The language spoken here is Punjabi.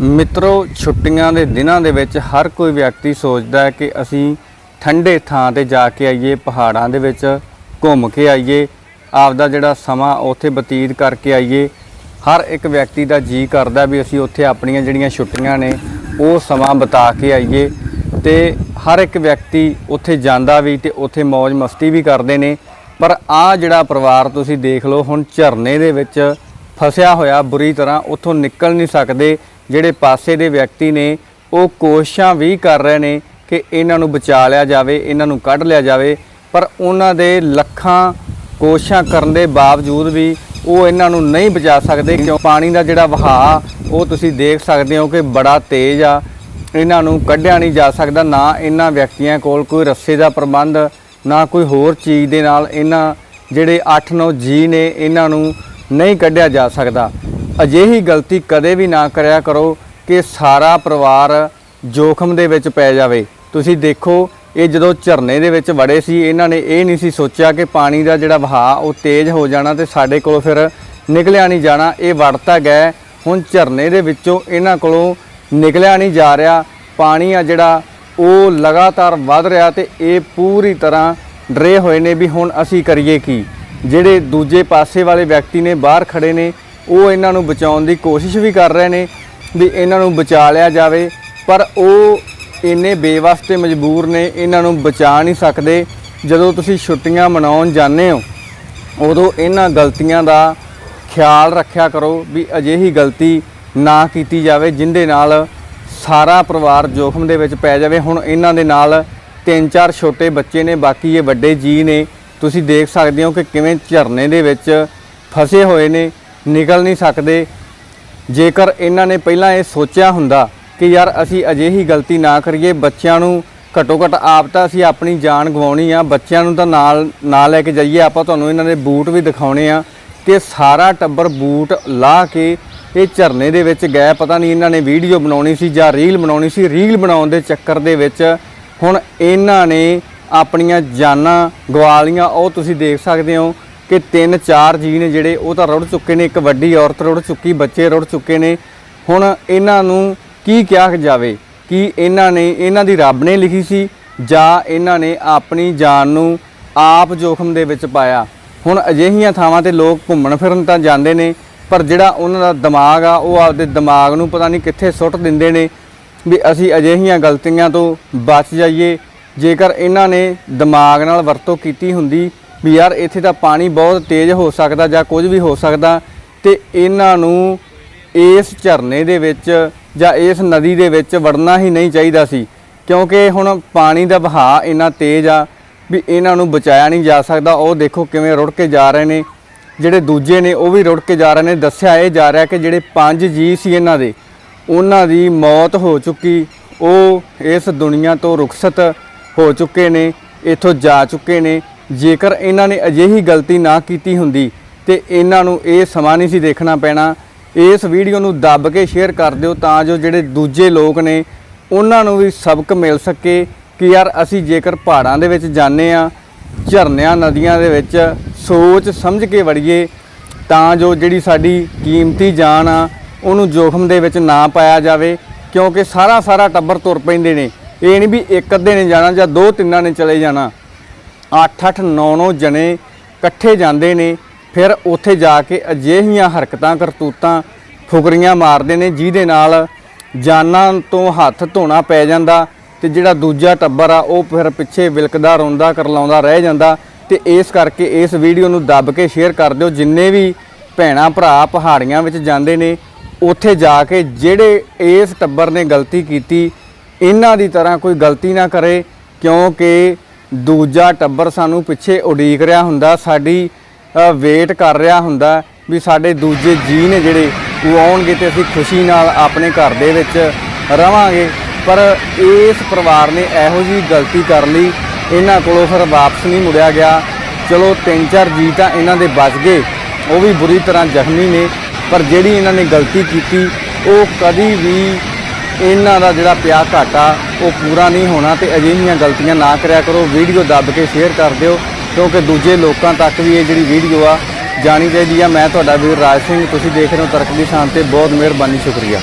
ਮਿੱਤਰੋ, ਛੁੱਟੀਆਂ ਦੇ ਦਿਨਾਂ ਦੇ ਵਿੱਚ ਹਰ ਕੋਈ ਵਿਅਕਤੀ ਸੋਚਦਾ ਹੈ ਕਿ ਅਸੀਂ ਠੰਡੇ ਥਾਂ ਤੇ ਜਾ ਕੇ ਆਈਏ, ਪਹਾੜਾਂ ਦੇ ਵਿੱਚ ਘੁੰਮ ਕੇ ਆਈਏ, ਆਪਦਾ ਜਿਹੜਾ ਸਮਾਂ ਉੱਥੇ ਬਤੀਤ ਕਰਕੇ ਆਈਏ। ਹਰ ਇੱਕ ਵਿਅਕਤੀ ਦਾ ਜੀ ਕਰਦਾ ਵੀ ਅਸੀਂ ਉੱਥੇ ਆਪਣੀਆਂ ਜਿਹੜੀਆਂ ਛੁੱਟੀਆਂ ਨੇ, ਉਹ ਸਮਾਂ ਬਿਤਾ ਕੇ ਆਈਏ ਤੇ ਹਰ ਇੱਕ ਵਿਅਕਤੀ ਉੱਥੇ ਜਾਂਦਾ ਵੀ ਤੇ ਉੱਥੇ ਮौज ਮਸਤੀ ਵੀ ਕਰਦੇ ਨੇ। ਪਰ ਆ ਜਿਹੜਾ ਪਰਿਵਾਰ ਤੁਸੀਂ ਦੇਖ ਲਓ, ਹੁਣ ਝਰਨੇ ਦੇ ਵਿੱਚ ਫਸਿਆ ਹੋਇਆ ਬੁਰੀ ਤਰ੍ਹਾਂ ਉੱਥੋਂ ਨਿਕਲ ਨਹੀਂ ਸਕਦੇ। ਜਿਹੜੇ ਪਾਸੇ ਦੇ ਵਿਅਕਤੀ ਨੇ, ਉਹ ਕੋਸ਼ਿਸ਼ਾਂ ਵੀ ਕਰ ਰਹੇ ਨੇ ਕਿ ਇਹਨਾਂ ਨੂੰ ਬਚਾ ਲਿਆ ਜਾਵੇ, ਇਹਨਾਂ ਨੂੰ ਕੱਢ ਲਿਆ ਜਾਵੇ, ਪਰ ਉਹਨਾਂ ਦੇ ਲੱਖਾਂ ਕੋਸ਼ਿਸ਼ਾਂ ਕਰਨ ਦੇ ਬਾਵਜੂਦ ਵੀ ਉਹ ਇਹਨਾਂ ਨੂੰ ਨਹੀਂ ਬਚਾ ਸਕਦੇ, ਕਿਉਂ? ਪਾਣੀ ਦਾ ਜਿਹੜਾ ਵਹਾਅ, ਉਹ ਤੁਸੀਂ ਦੇਖ ਸਕਦੇ ਹੋ ਕਿ ਬੜਾ ਤੇਜ਼ ਆ। ਇਹਨਾਂ ਨੂੰ ਕੱਢਿਆ ਨਹੀਂ ਜਾ ਸਕਦਾ, ਨਾ ਇਹਨਾਂ ਵਿਅਕਤੀਆਂ ਕੋਲ ਕੋਈ ਰੱਸੇ ਦਾ ਪ੍ਰਬੰਧ, ਨਾ ਕੋਈ ਹੋਰ ਚੀਜ਼ ਦੇ ਨਾਲ ਇਹਨਾਂ ਜਿਹੜੇ 8-9 ਜੀ ਨੇ, ਇਹਨਾਂ ਨੂੰ ਨਹੀਂ ਕੱਢਿਆ ਜਾ ਸਕਦਾ। ਅਜਿਹੀ ਗਲਤੀ ਕਦੇ ਵੀ ਨਾ ਕਰਿਆ ਕਰੋ ਕਿ ਸਾਰਾ ਪਰਿਵਾਰ ਜੋਖਮ ਦੇ ਵਿੱਚ ਪੈ ਜਾਵੇ। ਤੁਸੀਂ ਦੇਖੋ, ਇਹ ਜਦੋਂ ਝਰਨੇ ਦੇ ਵਿੱਚ ਵੜੇ ਸੀ, ਇਹਨਾਂ ਨੇ ਇਹ ਨਹੀਂ ਸੀ ਸੋਚਿਆ ਕਿ ਪਾਣੀ ਦਾ ਜਿਹੜਾ ਵਹਾਅ, ਉਹ ਤੇਜ਼ ਹੋ ਜਾਣਾ ਤੇ ਸਾਡੇ ਕੋਲੋਂ ਫਿਰ ਨਿਕਲਿਆ ਨਹੀਂ ਜਾਣਾ। ਇਹ ਵੜਤਾ ਗਿਆ। ਹੁਣ ਝਰਨੇ ਦੇ ਵਿੱਚੋਂ ਇਹਨਾਂ ਕੋਲੋਂ ਨਿਕਲਿਆ ਨਹੀਂ ਜਾ ਰਿਹਾ। ਪਾਣੀ ਆ ਜਿਹੜਾ, ਉਹ ਲਗਾਤਾਰ ਵੱਧ ਰਿਹਾ ਤੇ ਇਹ ਪੂਰੀ ਤਰ੍ਹਾਂ ਡਰੇ ਹੋਏ ਨੇ ਵੀ ਹੁਣ ਅਸੀਂ ਕਰੀਏ ਕੀ। ਜਿਹੜੇ ਦੂਜੇ ਪਾਸੇ ਵਾਲੇ ਵਿਅਕਤੀ ਨੇ, ਬਾਹਰ ਖੜੇ ਨੇ ਉਹ ਇਹਨਾਂ ਨੂੰ ਬਚਾਉਣ ਦੀ ਕੋਸ਼ਿਸ਼ ਵੀ ਕਰ ਰਹੇ ਨੇ ਵੀ ਇਹਨਾਂ ਨੂੰ ਬਚਾ ਲਿਆ ਜਾਵੇ, ਪਰ ਉਹ ਇੰਨੇ ਬੇਵਸ ਤੇ ਮਜਬੂਰ ਨੇ, ਇਹਨਾਂ ਨੂੰ ਬਚਾ ਨਹੀਂ ਸਕਦੇ। ਜਦੋਂ ਤੁਸੀਂ ਛੁੱਟੀਆਂ ਮਨਾਉਣ ਜਾਂਦੇ ਹੋ, ਉਦੋਂ ਇਹਨਾਂ ਗਲਤੀਆਂ ਦਾ ਖਿਆਲ ਰੱਖਿਆ ਕਰੋ ਵੀ ਅਜਿਹੀ ਗਲਤੀ ਨਾ ਕੀਤੀ ਜਾਵੇ, ਜਿੰਦੇ ਨਾਲ ਸਾਰਾ ਪਰਿਵਾਰ ਜੋਖਮ ਦੇ ਵਿੱਚ ਪੈ ਜਾਵੇ। ਹੁਣ ਇਹਨਾਂ ਦੇ ਨਾਲ ਤਿੰਨ ਚਾਰ ਛੋਟੇ ਬੱਚੇ ਨੇ, ਬਾਕੀ ਇਹ ਵੱਡੇ ਜੀ ਨੇ। ਤੁਸੀਂ ਦੇਖ ਸਕਦੇ ਹੋ ਕਿ ਕਿਵੇਂ ਝਰਨੇ ਦੇ ਵਿੱਚ ਫਸੇ ਹੋਏ ਨੇ। ਨਿਕਲ ਨਹੀਂ ਸਕਦੇ। ਜੇਕਰ ਇਹਨਾਂ ਨੇ ਪਹਿਲਾਂ ਇਹ ਸੋਚਿਆ ਹੁੰਦਾ ਕਿ ਯਾਰ ਅਸੀਂ ਅਜਿਹੀ ਗਲਤੀ ਨਾ ਕਰੀਏ, ਬੱਚਿਆਂ ਨੂੰ ਘੱਟੋ ਘੱਟ ਆਪ ਤਾਂ ਅਸੀਂ ਆਪਣੀ ਜਾਨ ਗਵਾਉਣੀ ਆ, ਬੱਚਿਆਂ ਨੂੰ ਤਾਂ ਨਾਲ ਨਾ ਲੈ ਕੇ ਜਾਈਏ। ਆਪਾਂ ਤੁਹਾਨੂੰ ਇਹਨਾਂ ਦੇ ਬੂਟ ਵੀ ਦਿਖਾਉਣੇ ਆ ਕਿ ਸਾਰਾ ਟੱਬਰ ਬੂਟ ਲਾ ਕੇ ਇਹ ਝਰਨੇ ਦੇ ਵਿੱਚ ਗਏ। ਪਤਾ ਨਹੀਂ ਇਹਨਾਂ ਨੇ ਵੀਡੀਓ ਬਣਾਉਣੀ ਸੀ ਜਾਂ ਰੀਲ ਬਣਾਉਣੀ ਸੀ। ਰੀਲ ਬਣਾਉਣ ਦੇ ਚੱਕਰ ਦੇ ਵਿੱਚ ਹੁਣ ਇਹਨਾਂ ਨੇ ਆਪਣੀਆਂ ਜਾਨਾਂ ਗਵਾ ਲਈਆਂ। ਉਹ ਤੁਸੀਂ ਦੇਖ ਸਕਦੇ ਹੋ ਕਿ ਤਿੰਨ ਚਾਰ ਜੀ ਨੇ ਜਿਹੜੇ, ਉਹ ਤਾਂ ਰੁੜ ਚੁੱਕੇ ਨੇ, ਇੱਕ ਵੱਡੀ ਔਰਤ ਰੁੜ ਚੁੱਕੀ, ਬੱਚੇ ਰੁੜ ਚੁੱਕੇ ਨੇ। ਹੁਣ ਇਹਨਾਂ ਨੂੰ ਕੀ ਕਿਹਾ ਜਾਵੇ? ਕਿ ਇਹਨਾਂ ਨੇ, ਇਹਨਾਂ ਦੀ ਰੱਬ ਨੇ ਲਿਖੀ ਸੀ, ਜਾਂ ਇਹਨਾਂ ਨੇ ਆਪਣੀ ਜਾਨ ਨੂੰ ਆਪ ਜੋਖਮ ਦੇ ਵਿੱਚ ਪਾਇਆ? ਹੁਣ ਅਜਿਹੀਆਂ ਥਾਵਾਂ ਤੇ ਲੋਕ ਘੁੰਮਣ ਫਿਰਨ ਤਾਂ ਜਾਂਦੇ ਨੇ, ਪਰ ਜਿਹੜਾ ਉਹਨਾਂ ਦਾ ਦਿਮਾਗ ਆ, ਉਹ ਆਪਦੇ ਦਿਮਾਗ ਨੂੰ ਪਤਾ ਨਹੀਂ ਕਿੱਥੇ ਸੁੱਟ ਦਿੰਦੇ ਨੇ। ਵੀ ਅਸੀਂ ਅਜਿਹੀਆਂ ਗਲਤੀਆਂ ਤੋਂ ਬਚ ਜਾਈਏ। ਜੇਕਰ ਇਹਨਾਂ ਨੇ ਦਿਮਾਗ ਨਾਲ ਵਰਤੋਂ ਕੀਤੀ ਹੁੰਦੀ ਵੀ ਯਾਰ ਇੱਥੇ ਤਾਂ ਪਾਣੀ ਬਹੁਤ ਤੇਜ਼ ਹੋ ਸਕਦਾ ਜਾਂ ਕੁਝ ਵੀ ਹੋ ਸਕਦਾ ਤੇ ਇਹਨਾਂ ਨੂੰ ਇਸ ਝਰਨੇ ਦੇ ਵਿੱਚ ਜਾਂ ਇਸ ਨਦੀ ਦੇ ਵਿੱਚ ਵੜਨਾ ਹੀ ਨਹੀਂ ਚਾਹੀਦਾ ਸੀ। ਕਿਉਂਕਿ ਹੁਣ ਪਾਣੀ ਦਾ ਵਹਾਅ ਇੰਨਾ ਤੇਜ਼ ਆ ਵੀ ਇਹਨਾਂ ਨੂੰ ਬਚਾਇਆ ਨਹੀਂ ਜਾ ਸਕਦਾ। ਉਹ ਦੇਖੋ ਕਿਵੇਂ ਰੁੜ ਕੇ ਜਾ ਰਹੇ ਨੇ। ਜਿਹੜੇ ਦੂਜੇ ਨੇ ਉਹ ਵੀ ਰੁੜ ਕੇ ਜਾ ਰਹੇ ਨੇ। ਦੱਸਿਆ ਇਹ ਜਾ ਰਿਹਾ ਕਿ ਜਿਹੜੇ ਪੰਜ ਜੀ ਸੀ ਇਹਨਾਂ ਦੇ, ਉਹਨਾਂ ਦੀ ਮੌਤ ਹੋ ਚੁੱਕੀ। ਉਹ ਇਸ ਦੁਨੀਆ ਤੋਂ ਰੁਖਸਤ ਹੋ ਚੁੱਕੇ ਨੇ, ਇੱਥੋਂ ਜਾ ਚੁੱਕੇ ਨੇ। ਜੇਕਰ ਇਹਨਾਂ ਨੇ ਅਜਿਹੀ ਗਲਤੀ ਨਾ ਕੀਤੀ ਹੁੰਦੀ ਤੇ ਇਹਨਾਂ ਨੂੰ ਇਹ ਸਮਾਂ ਨਹੀਂ ਸੀ ਦੇਖਣਾ ਪੈਣਾ, ਇਸ ਵੀਡੀਓ ਨੂੰ ਦੱਬ ਕੇ ਸ਼ੇਅਰ ਕਰ ਦਿਓ ਤਾਂ ਜੋ ਜਿਹੜੇ ਦੂਜੇ ਲੋਕ ਨੇ ਉਹਨਾਂ ਨੂੰ ਵੀ ਸਬਕ ਮਿਲ ਸਕੇ ਕਿ ਯਾਰ ਅਸੀਂ ਜੇਕਰ ਪਹਾੜਾਂ ਦੇ ਵਿੱਚ ਜਾਂਦੇ ਆ ਝਰਨਿਆਂ ਨਦੀਆਂ ਦੇ ਵਿੱਚ ਸੋਚ ਸਮਝ ਕੇ ਵੜੀਏ, ਤਾਂ ਜੋ ਜਿਹੜੀ ਸਾਡੀ ਕੀਮਤੀ ਜਾਨ ਆ, ਉਹਨੂੰ ਜੋਖਮ ਦੇ ਵਿੱਚ ਨਾ ਪਾਇਆ ਜਾਵੇ, ਕਿਉਂਕਿ ਸਾਰਾ ਸਾਰਾ ਟੱਬਰ ਤੁਰ ਪੈਂਦੇ ਨੇ। ਇਹ ਨਹੀਂ ਵੀ ਇੱਕ ਅੱਧੇ ਨੇ ਜਾਣਾ ਜਾਂ ਦੋ ਤਿੰਨਾਂ ਨੇ ਚਲੇ ਜਾਣਾ। 8-8 9-9 ਜਣੇ ਇਕੱਠੇ ਜਾਂਦੇ ਨੇ, ਫਿਰ ਉੱਥੇ ਜਾ ਕੇ ਅਜਿਹੀਆਂ ਹਰਕਤਾਂ, ਕਰਤੂਤਾਂ ਫੁਕਰੀਆਂ ਮਾਰਦੇ ਨੇ, ਜਿਹਦੇ ਨਾਲ ਜਾਨਾਂ ਤੋਂ ਹੱਥ ਧੋਣਾ ਪੈ ਜਾਂਦਾ ਤੇ ਜਿਹੜਾ ਦੂਜਾ ਟੱਬਰ ਆ, ਉਹ ਫਿਰ ਪਿੱਛੇ ਵਿਲਕਦਾ, ਰੋਂਦਾ, ਕਰਲਾਉਂਦਾ, ਰਹਿ ਜਾਂਦਾ ਤੇ ਇਸ ਕਰਕੇ ਇਸ ਵੀਡੀਓ ਨੂੰ ਦੱਬ ਕੇ ਸ਼ੇਅਰ ਕਰ ਦਿਓ। ਜਿੰਨੇ ਵੀ ਭੈਣਾ, ਭਰਾ ਪਹਾੜੀਆਂ ਵਿੱਚ ਜਾਂਦੇ ਨੇ, ਉੱਥੇ ਜਾ ਕੇ ਜਿਹੜੇ ਇਸ ਟੱਬਰ ਨੇ ਗਲਤੀ ਕੀਤੀ, ਇਹਨਾਂ ਦੀ ਤਰ੍ਹਾਂ ਕੋਈ ਗਲਤੀ ਨਾ ਕਰੇ, ਕਿਉਂਕਿ ਦੂਜਾ ਟੱਬਰ ਸਾਨੂੰ ਪਿੱਛੇ ਉਡੀਕ ਰਿਹਾ ਹੁੰਦਾ, ਸਾਡੀ ਵੇਟ ਕਰ ਰਿਹਾ ਹੁੰਦਾ ਵੀ ਸਾਡੇ ਦੂਜੇ ਜੀ ਨੇ ਜਿਹੜੇ, ਉਹ ਆਉਣਗੇ ਤੇ ਅਸੀਂ ਖੁਸ਼ੀ ਨਾਲ ਆਪਣੇ ਘਰ ਦੇ ਵਿੱਚ ਰਵਾਂਗੇ। ਪਰ ਇਸ ਪਰਿਵਾਰ ਨੇ ਇਹੋ ਜੀ ਗਲਤੀ ਕਰ ਲਈ, ਇਹਨਾਂ ਕੋਲੋਂ ਫਿਰ ਵਾਪਸ ਨਹੀਂ ਮੁੜਿਆ ਗਿਆ। ਚਲੋ, ਤਿੰਨ ਚਾਰ ਜੀ ਤਾਂ ਇਹਨਾਂ ਦੇ ਬਚ ਗਏ, ਉਹ ਵੀ ਬੁਰੀ ਤਰ੍ਹਾਂ ਜ਼ਖਮੀ ਨੇ, ਪਰ ਜਿਹੜੀ ਇਹਨਾਂ ਨੇ ਗਲਤੀ ਕੀਤੀ, ਉਹ ਕਦੀ ਵੀ ਇਹਨਾਂ ਦਾ ਜਿਹੜਾ ਪਿਆ ਘਾਟਾ, ਉਹ ਪੂਰਾ ਨਹੀਂ ਹੋਣਾ ਤੇ ਅਜਿਹੀਆਂ ਗਲਤੀਆਂ ਨਾ ਕਰਿਆ ਕਰੋ। ਵੀਡੀਓ ਦੱਬ ਕੇ ਸ਼ੇਅਰ ਕਰ ਦਿਓ, ਕਿਉਂਕਿ ਦੂਜੇ ਲੋਕਾਂ ਤੱਕ ਵੀ ਇਹ ਜਿਹੜੀ ਵੀਡੀਓ ਆ ਜਾਣੀ ਚਾਹੀਦੀ ਆ। ਮੈਂ ਤੁਹਾਡਾ ਵੀਰ ਰਾਜ ਸਿੰਘ, ਤੁਸੀਂ ਦੇਖ ਰਹੇ ਹੋ ਤਰਕ ਦੀ ਸ਼ਾਨ ਤੇ। ਬਹੁਤ ਮਿਹਰਬਾਨੀ, ਸ਼ੁਕਰੀਆ।